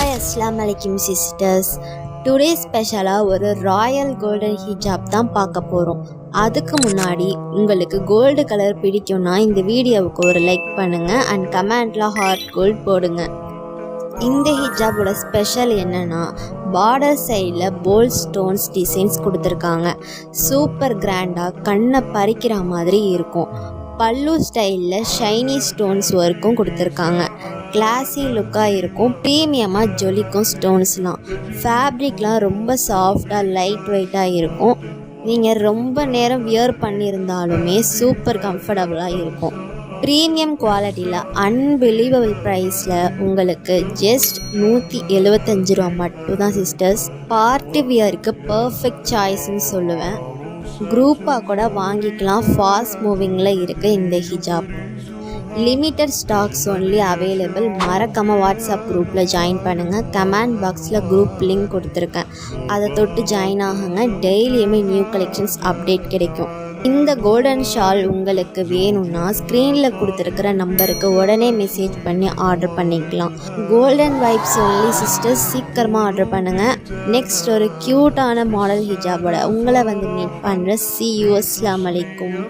Hi அஸ்லாம் அலைக்கும் sisters. Today ஸ்பெஷலாக ஒரு ராயல் கோல்டன் ஹிஜாப் தான் பார்க்க போகிறோம் அதுக்கு முன்னாடி உங்களுக்கு கோல்டு கலர் பிடிக்கும்னா இந்த வீடியோவுக்கு ஒரு லைக் பண்ணுங்கள் அண்ட் கமெண்டில் ஹார்ட் கோல்ட் போடுங்க. இந்த ஹிஜாபோட ஸ்பெஷல் என்னென்னா பார்டர் சைடில் போல்ட் ஸ்டோன்ஸ் டிசைன்ஸ் கொடுத்துருக்காங்க. சூப்பர் கிராண்டாக கண்ணை பறிக்கிற மாதிரி இருக்கும். பல்லு ஸ்டைலில் ஷைனி ஸ்டோன்ஸ் ஒர்க்கும் கொடுத்துருக்காங்க. கிளாஸி லுக்காக இருக்கும். ப்ரீமியமாக ஜொலிக்கும் ஸ்டோன்ஸ்லாம் ஃபேப்ரிக்லாம் ரொம்ப சாஃப்டாக லைட் வெயிட்டாக இருக்கும். நீங்கள் ரொம்ப நேரம் வியர் பண்ணியிருந்தாலுமே சூப்பர் கம்ஃபர்டபுளாக இருக்கும். ப்ரீமியம் குவாலிட்டியில் அன்பிலீவபிள் ப்ரைஸில் உங்களுக்கு ஜஸ்ட் நூற்றி எழுபத்தஞ்சு ரூபா மட்டும் தான் சிஸ்டர்ஸ் பார்ட்டி வியருக்கு பர்ஃபெக்ட் சாய்ஸ்ன்னு சொல்லுவேன். குரூப்பாக கூட வாங்கிக்கலாம். ஃபாஸ்ட் மூவிங்கில் இருக்குது இந்த ஹிஜாப் லிமிட்டட் ஸ்டாக்ஸ் ஒன்லி அவைலபிள் மறக்காமல் வாட்ஸ்அப் குரூப்பில் ஜாயின் பண்ணுங்கள் கமெண்ட் பாக்ஸில் குரூப் லிங்க் கொடுத்துருக்கேன். அதை தொட்டு ஜாயின் ஆகுங்க. டெய்லியுமே நியூ கலெக்ஷன்ஸ் அப்டேட் கிடைக்கும். இந்த கோல்டன் ஷால் உங்களுக்கு வேணும்னா ஸ்க்ரீனில் கொடுத்துருக்கிற நம்பருக்கு உடனே மெசேஜ் பண்ணி ஆர்டர் பண்ணிக்கலாம். கோல்டன் வைப்ஸ் ஒன்லி சிஸ்டர்ஸ் சீக்கிரமாக ஆர்டர் பண்ணுங்கள் நெக்ஸ்ட் ஒரு க்யூட்டான மாடல் ஹிஜாபோட உங்களை வந்து மீட் பண்ணுற சி யூ அஸ்லாம் அலைக்கும்.